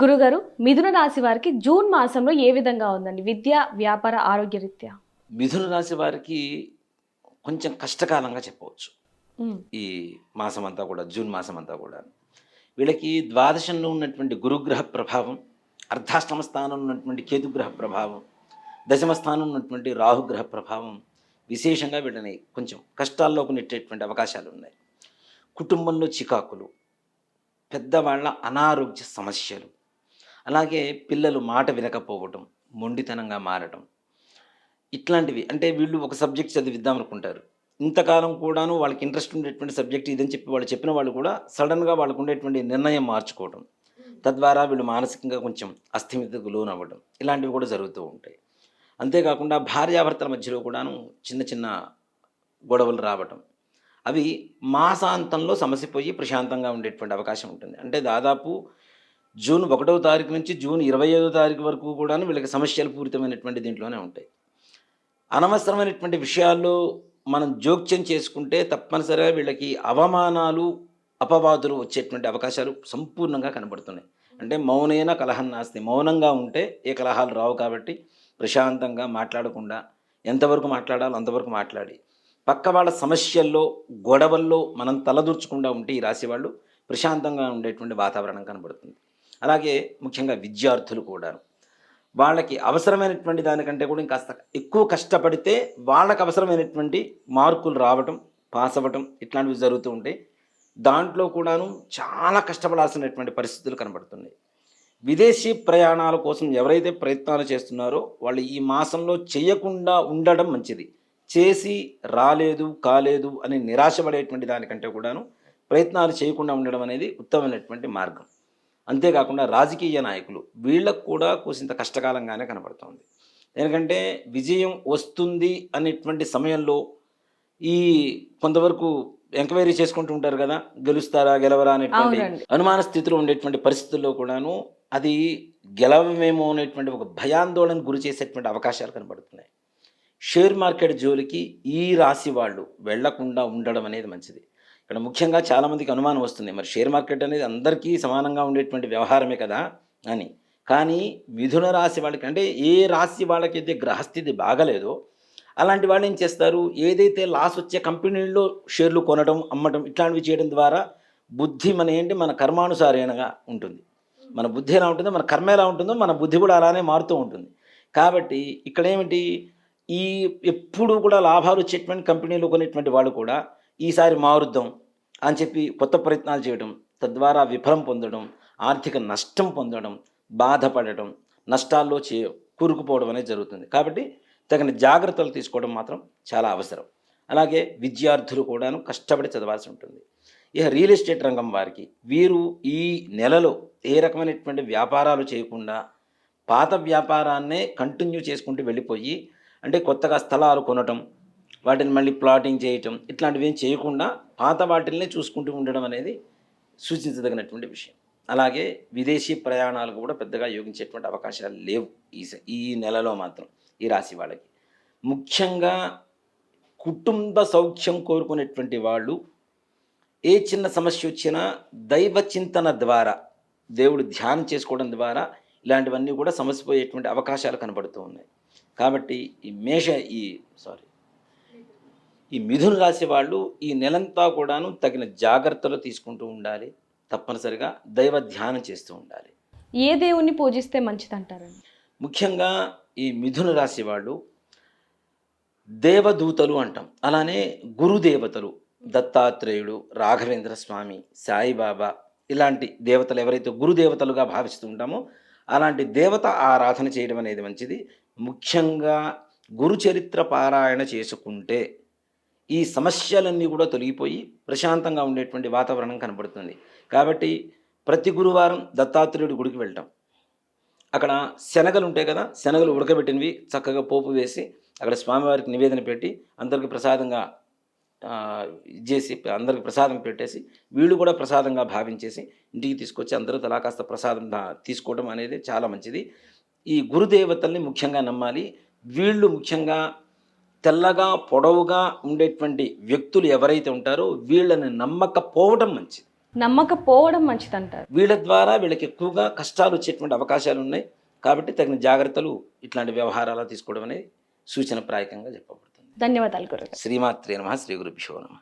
గురుగారు మిథున రాశి వారికి జూన్ మాసంలో ఏ విధంగా ఉందండి? విద్య వ్యాపార ఆరోగ్య రీత్యా మిథున రాశి వారికి కొంచెం కష్టకాలంగా చెప్పవచ్చు. ఈ మాసం అంతా కూడా జూన్ మాసం అంతా కూడా. వీళ్ళకి ద్వాదశంలో ఉన్నటువంటి గురుగ్రహ ప్రభావం అర్ధాష్టమ స్థానంలో ఉన్నటువంటి కేతుగ్రహ ప్రభావం దశమ స్థానంలో ఉన్నటువంటి రాహుగ్రహ ప్రభావం విశేషంగా వీళ్ళని కొంచెం కష్టాల్లోకి నెట్టేటువంటి అవకాశాలు ఉన్నాయి. కుటుంబంలో చికాకులు పెద్దవాళ్ళ అనారోగ్య సమస్యలు అలాగే పిల్లలు మాట వినకపోవటం మొండితనంగా మారటం ఇట్లాంటివి. అంటే వీళ్ళు ఒక సబ్జెక్ట్ చదివిద్దాం అనుకుంటారు. ఇంతకాలం కూడాను వాళ్ళకి ఇంట్రెస్ట్ ఉండేటువంటి సబ్జెక్ట్ ఇదని చెప్పి వాళ్ళు చెప్పిన వాళ్ళు కూడా సడన్గా వాళ్ళకు ఉండేటువంటి నిర్ణయం మార్చుకోవడం తద్వారా వీళ్ళు మానసికంగా కొంచెం అస్థిమితకు లోనవ్వడం ఇలాంటివి కూడా జరుగుతూ ఉంటాయి. అంతేకాకుండా భార్యాభర్తల మధ్యలో కూడాను చిన్న చిన్న గొడవలు రావటం. అవి మాసాంతంలో సమసిపోయి ప్రశాంతంగా ఉండేటువంటి అవకాశం ఉంటుంది. అంటే దాదాపు జూన్ ఒకటవ తారీఖు నుంచి జూన్ ఇరవై ఐదో తారీఖు వరకు కూడా వీళ్ళకి సమస్యలు పూరితమైనటువంటి దీంట్లోనే ఉంటాయి. అనవసరమైనటువంటి విషయాల్లో మనం జోక్యం చేసుకుంటే తప్పనిసరిగా వీళ్ళకి అవమానాలు అపవాదులు వచ్చేటువంటి అవకాశాలు సంపూర్ణంగా కనబడుతున్నాయి. అంటే మౌనైన కలహం నాస్తి. మౌనంగా ఉంటే ఏ కలహాలు రావు కాబట్టి ప్రశాంతంగా మాట్లాడకుండా ఎంతవరకు మాట్లాడాలో అంతవరకు మాట్లాడి. పక్క వాళ్ళ సమస్యల్లో గొడవల్లో మనం తలదూర్చకుండా ఉంటే ఈ రాశి వాళ్ళు ప్రశాంతంగా ఉండేటువంటి వాతావరణం కనబడుతుంది. అలాగే ముఖ్యంగా విద్యార్థులు కూడా వాళ్ళకి అవసరమైనటువంటి దానికంటే కూడా ఇంకాస్త ఎక్కువ కష్టపడితే వాళ్ళకి అవసరమైనటువంటి మార్కులు రావటం పాస్ అవ్వటం ఇట్లాంటివి జరుగుతూ ఉంటాయి. దాంట్లో కూడాను చాలా కష్టపడాల్సినటువంటి పరిస్థితులు కనబడుతున్నాయి. విదేశీ ప్రయాణాల కోసం ఎవరైతే ప్రయత్నాలు చేస్తున్నారో వాళ్ళు ఈ మాసంలో చేయకుండా ఉండడం మంచిది. చేసి రాలేదు కాలేదు అని నిరాశపడేటువంటి దానికంటే కూడాను ప్రయత్నాలు చేయకుండా ఉండడం అనేది ఉత్తమమైనటువంటి మార్గం. అంతేకాకుండా రాజకీయ నాయకులు వీళ్ళకు కూడా కూసింత కష్టకాలంగానే కనబడుతోంది. ఎందుకంటే విజయం వస్తుంది అనేటువంటి సమయంలో ఈ కొంతవరకు ఎంక్వైరీ చేసుకుంటూ ఉంటారు కదా గెలుస్తారా గెలవరా అనేటువంటి. అనుమాన స్థితిలో ఉండేటువంటి పరిస్థితుల్లో కూడాను అది గెలవమేమో అనేటువంటి ఒక భయాందోళన గురి చేసేటువంటి అవకాశాలు కనబడుతున్నాయి. షేర్ మార్కెట్ జోలికి ఈ రాశి వాళ్ళు వెళ్ళకుండా ఉండడం అనేది మంచిది. ఇక్కడ ముఖ్యంగా చాలామందికి అనుమానం వస్తుంది. మరి షేర్ మార్కెట్ అనేది అందరికీ సమానంగా ఉండేటువంటి వ్యవహారమే కదా అని. కానీ మిథున రాశి వాళ్ళకి అంటే ఏ రాశి వాళ్ళకైతే గ్రహస్థితి బాగలేదో అలాంటి వాళ్ళు ఏం చేస్తారు? ఏదైతే లాస్ వచ్చే కంపెనీల్లో షేర్లు కొనడం అమ్మటం ఇట్లాంటివి చేయడం ద్వారా బుద్ధి మన ఏంటి? మన కర్మానుసారేణగా ఉంటుంది. మన బుద్ధి ఎలా ఉంటుందో మన కర్మ ఎలా ఉంటుందో మన బుద్ధి కూడా అలానే మారుతూ ఉంటుంది. కాబట్టి ఇక్కడ ఏమిటి? ఈ ఎప్పుడు కూడా లాభాలు వచ్చేటువంటి కంపెనీలు కొనేటువంటి వాళ్ళు కూడా ఈసారి మారుద్దాం అని చెప్పి కొత్త ప్రయత్నాలు చేయడం తద్వారా విఫలం పొందడం ఆర్థిక నష్టం పొందడం బాధపడటం నష్టాల్లో చే కూరుకుపోవడం అనేది జరుగుతుంది. కాబట్టి తగిన జాగ్రత్తలు తీసుకోవడం మాత్రం చాలా అవసరం. అలాగే విద్యార్థులు కూడాను కష్టపడి చదవాల్సి ఉంటుంది. ఇక రియల్ ఎస్టేట్ రంగం వారికి వీరు ఈ నెలలో ఏ రకమైనటువంటి వ్యాపారాలు చేయకుండా పాత వ్యాపారాన్నే కంటిన్యూ చేసుకుంటూ వెళ్ళిపోయి అంటే కొత్తగా స్థలాలు కొనటం వాటిని మళ్ళీ ప్లాటింగ్ చేయటం ఇట్లాంటివి ఏం చేయకుండా పాత వాటిల్నే చూసుకుంటూ ఉండడం అనేది సూచించదగినటువంటి విషయం. అలాగే విదేశీ ప్రయాణాలు కూడా పెద్దగా యోగించేటువంటి అవకాశాలు లేవు ఈ ఈ నెలలో మాత్రం ఈ రాశి వాళ్ళకి. ముఖ్యంగా కుటుంబ సౌఖ్యం కోరుకునేటువంటి వాళ్ళు ఏ చిన్న సమస్య వచ్చినా దైవ చింతన ద్వారా దేవుడు ధ్యానం చేసుకోవడం ద్వారా ఇలాంటివన్నీ కూడా సమస్యపోయేటువంటి అవకాశాలు కనబడుతూ ఉన్నాయి. కాబట్టి ఈ మేష ఈ సారీ ఈ మిథున రాశి వాళ్ళు ఈ నెలంతా కూడాను తగిన జాగ్రత్తలు తీసుకుంటూ ఉండాలి. తప్పనిసరిగా దైవ ధ్యానం చేస్తూ ఉండాలి. ఏ దేవుణ్ణి పూజిస్తే మంచిదంటారండి? ముఖ్యంగా ఈ మిథున రాశి వాళ్ళు దేవదూతలు అంటాం. అలానే గురుదేవతలు దత్తాత్రేయుడు రాఘవేంద్ర స్వామి సాయిబాబా ఇలాంటి దేవతలు ఎవరైతే గురుదేవతలుగా భావిస్తూ ఉంటామో అలాంటి దేవత ఆరాధన చేయడం అనేది మంచిది. ముఖ్యంగా గురు చరిత్ర పారాయణ చేసుకుంటే ఈ సమస్యలన్నీ కూడా తొలగిపోయి ప్రశాంతంగా ఉండేటువంటి వాతావరణం కనబడుతుంది. కాబట్టి ప్రతి గురువారం దత్తాత్రేయుడి గుడికి వెళ్ళటం అక్కడ శనగలు ఉంటాయి కదా శనగలు ఉడకబెట్టినవి చక్కగా పోపు వేసి అక్కడ స్వామివారికి నివేదన పెట్టి అందరికి ప్రసాదంగా ఇది చేసి అందరికి ప్రసాదం పెట్టేసి వీళ్ళు కూడా ప్రసాదంగా భావించేసి ఇంటికి తీసుకొచ్చి అందరూ తలా కాస్త ప్రసాదం తీసుకోవడం అనేది చాలా మంచిది. ఈ గురుదేవతల్ని ముఖ్యంగా నమ్మాలి. వీళ్ళు ముఖ్యంగా తెల్లగా పొడవుగా ఉండేటువంటి వ్యక్తులు ఎవరైతే ఉంటారో వీళ్ళని నమ్మకపోవడం మంచిది. నమ్మకపోవడం మంచిదంటారు. వీళ్ళ ద్వారా వీళ్ళకి ఎక్కువగా కష్టాలు వచ్చేటువంటి అవకాశాలు ఉన్నాయి. కాబట్టి తగిన జాగ్రత్తలు ఇట్లాంటి వ్యవహారాలు తీసుకోవడం అనేది సూచన ప్రాయకంగా చెప్పబడుతుంది. ధన్యవాదాలు గురుగారు. శ్రీమాత్రే నమ. శ్రీ గురుభ్యో నమ.